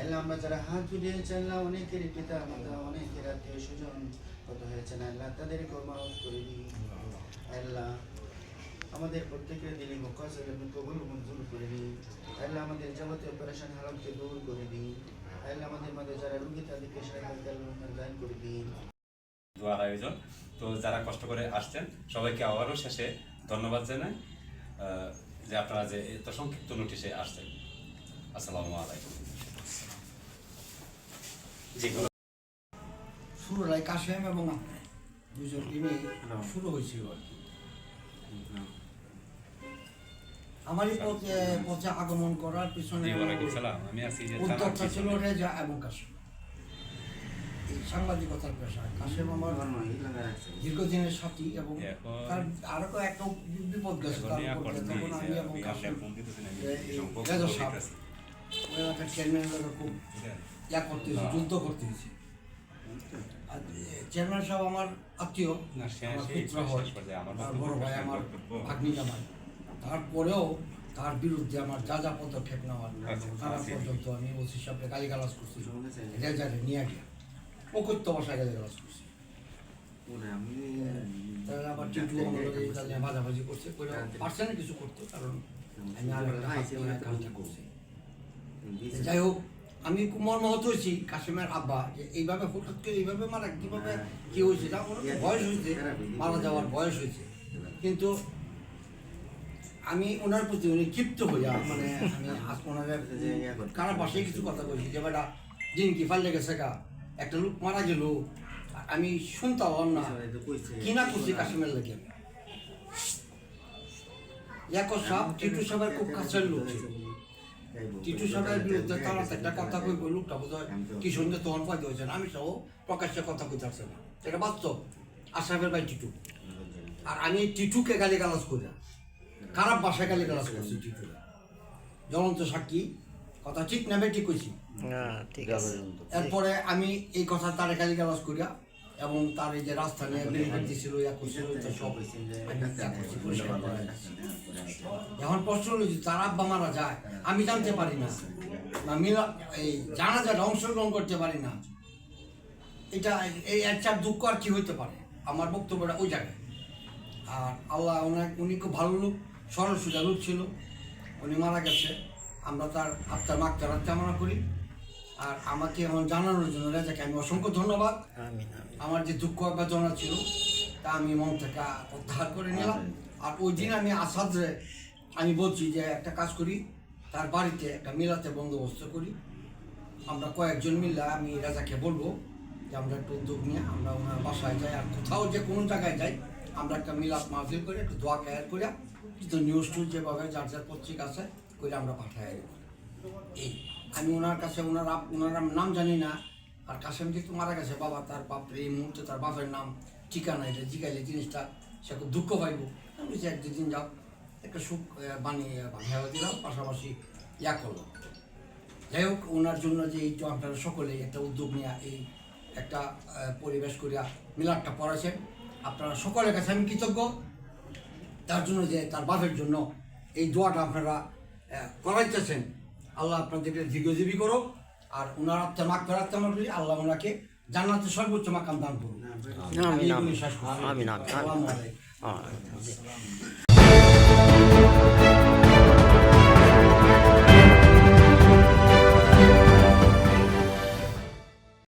আল্লাহ যারা হাত উঠিয়েছে আল্লাহ অনেকের পিতা মাতা, অনেকের আত্মীয় স্বজন কত আল্লাহ আল্লাহ আমাদের প্রত্যেকের দিনে মঞ্জুর আল্লাহ আমাদের যাবতীয় অপারেশন হারামকে দূর করে দিন। আল্লাহ আমাদের যারা রুগী, তাদেরকে করে দিন। দোয়ার আয়োজন। তো যারা কষ্ট করে আসছেন, সবাইকে আবারও শেষে ধন্যবাদ জানাই। যে আপনারা যে এত সংক্ষিপ্ত নোটিশে আসছেন। আসসালামু আলাইকুম। যেগুলো শুরু হয় কাশেম এবং দুজন টিমে শুরু হয়েছিল আর কি। আমারই পথে পথে আগমন করার পিছনে আমি আছি যে ছিল রেজা এবং কাশেম। এই সাংবাদিকতার পেশা। কাশেম আমার দীর্ঘদিনের সাথী এবং তার আরও একটা বিপদ গেছে। তার উপর তখন আমি এবং কাশেম ওই একটা চেয়ারম্যানের খুব ইয়া হ্যাঁ। যুদ্ধ করতেছি আর চেয়ারম্যান সাহেব আমার আত্মীয় আমার পুত্র হয় আমার বড় ভাই আমার ভাগ্নি জামাই তারপরেও তার বিরুদ্ধে আমার যা যা পদক্ষেপ নেওয়ার আচ্ছা, তারা আচ্ছা। পর্যন্ত আমি ওসি সাহেবকে গালিগালাজ করছি। রেজারে নিয়ে গিয়া অকথ্য ভাষায় গালিগালাজ করছি। তারা আবার টিটু আমার ভাজাভাজি করছে পারছে না কিছু করতে কারণ আমি আর করছি। যাই হোক আমি খুব মর্মাহত হয়েছি কাশিমের আব্বা যে এইভাবে হঠাৎ করে এইভাবে মারা কীভাবে কি হয়েছে তা ওনার বয়স হয়েছে মারা যাওয়ার বয়স হয়েছে। কিন্তু আমি ওনার প্রতি উনি ক্ষিপ্ত হইয়া মানে আমি আজ ওনার কারও পাশে কিছু কথা কইছি যে বেটা দিন কি ফাল লেগেছে গা? একটা লোক মারা গেল আমি শুনতাম না কি না করছি কাশিমের লেগে? এক সাহেব টিটু সাহেবের খুব কাছের লোক ছিল। টিটু সাহেবের বিরুদ্ধে তারা একটা কথা কই লোকটা বোধ হয় কি হয়েছে আমি সহ প্রকাশ্যে কথা কইতে পারছে না। এটা বাস্তব। আশরাফের ভাই টিটু। আর আমি টিটুকে গালি গালাজ করি না। খারাপ ভাষায় গালি গালাজ করছি টিটু জ্বলন্ত সাক্ষী। কথা ঠিক না ঠিক কইছি। ঠিক আছে। এরপরে আমি এই কথা তারে গালি গালাজ করিয়া এবং তার এই যে ব্যারিকেড দিছিল ইয়া করছিল সব আমি। এখন প্রশ্ন হলো যে তার আব্বা মারা যায় আমি জানতে পারি না। না মিলা এই জানা যায় অংশগ্রহণ করতে পারি না। এটা এই এক একটা দুঃখ আর কি হইতে পারে? আমার বক্তব্যটা ওই জায়গায়। আর আল্লাহ ওনার উনি খুব ভালো লোক সরল সোজা লোক ছিল। উনি মারা গেছে। আমরা তার আত্মার মাত্রার কামনা করি। আর আমাকে এখন জানানোর জন্য রাজাকে আমি অসংখ্য ধন্যবাদ। আমার যে দুঃখ বেদনা ছিল তা আমি মন থেকে প্রত্যাহার করে নিলাম। আর ওই দিন আমি আসাদরে আমি বলছি যে একটা কাজ করি তার বাড়িতে একটা মিলাতে বন্দোবস্ত করি। আমরা কয়েকজন মিলে আমি রাজাকে বলব যে আমরা একটু উদ্যোগ নিয়ে আমরা ওনার বাসায় যাই আর কোথাও যে কোনো জায়গায় যাই আমরা একটা মিলাপ মাহফিল করে একটু দোয়া কেয়ার করে কিন্তু নিউজ টুজ যেভাবে যার যার পত্রিকা আছে করে আমরা পাঠাই এই। আমি ওনার কাছে, ওনার ওনার নাম জানি না, আর কাসেম যেহেতু মারা গেছে, বাবা তার বাপরে এই মুহূর্তে তার বাপের নাম ঠিকানা এটা, জিগাইলে জিনিসটা সে খুব দুঃখ পাইব। আমি এক দুদিন যাও, একটা সুখ বানিয়ে বানিয়ে দিলাম, পাশাপাশি ইয়া করল যাই হোক, ওনার জন্য যে এই আপনারা সকলে একটা উদ্যোগ নিয়ে এই একটা পরিবেশ করিয়া মিলাদটা পড়াছেন আপনারা সকলের কাছে আমি কৃতজ্ঞ। তার জন্য যে তার বাপের জন্য এই দোয়াটা আপনারা করাইতেছেন। আল্লাহ আপনাদেরকে দীর্ঘজীবী করো আর ওনার আত্মা মাক করার আত্মা করি আল্লাহ ওনাকে জান্নাতের সর্বোচ্চ মাকাম দান করুন আমি শেষ।